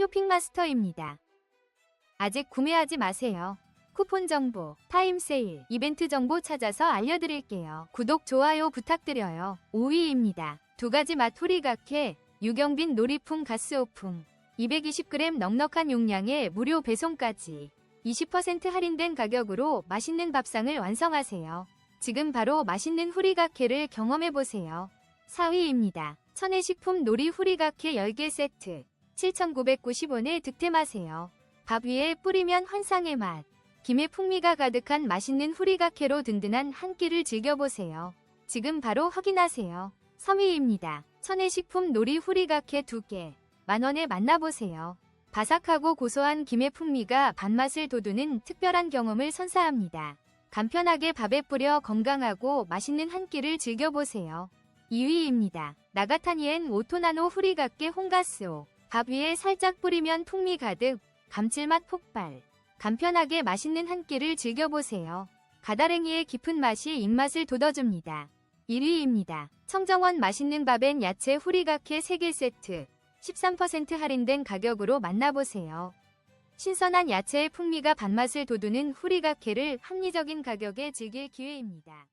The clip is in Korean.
쇼핑마스터입니다. 아직 구매하지 마세요. 쿠폰 정보, 타임 세일, 이벤트 정보 찾아서 알려드릴게요. 구독, 좋아요 부탁드려요. 5위입니다. 두 가지 맛 후리가케, 유경빈 놀이풍 가스오풍, 220g 넉넉한 용량에 무료 배송까지 20% 할인된 가격으로 맛있는 밥상을 완성하세요. 지금 바로 맛있는 후리가케를 경험해보세요. 4위입니다. 천혜식품 놀이 후리가케 10개 세트 7,990원에 득템하세요. 밥 위에 뿌리면 환상의 맛. 김의 풍미가 가득한 맛있는 후리가케로 든든한 한 끼를 즐겨보세요. 지금 바로 확인하세요. 3위입니다. 천혜식품 놀이 후리가케 2개. 만원에 만나보세요. 바삭하고 고소한 김의 풍미가 밥맛을 돋우는 특별한 경험을 선사합니다. 간편하게 밥에 뿌려 건강하고 맛있는 한 끼를 즐겨보세요. 2위입니다. 나가타니엔 오토나노 후리가케 홍가스오. 밥 위에 살짝 뿌리면 풍미 가득, 감칠맛 폭발. 간편하게 맛있는 한 끼를 즐겨보세요. 가다랭이의 깊은 맛이 입맛을 돋워줍니다. 1위입니다. 청정원 맛있는 밥엔 야채 후리가케 3개 세트. 13% 할인된 가격으로 만나보세요. 신선한 야채의 풍미가 밥맛을 돋우는 후리가케를 합리적인 가격에 즐길 기회입니다.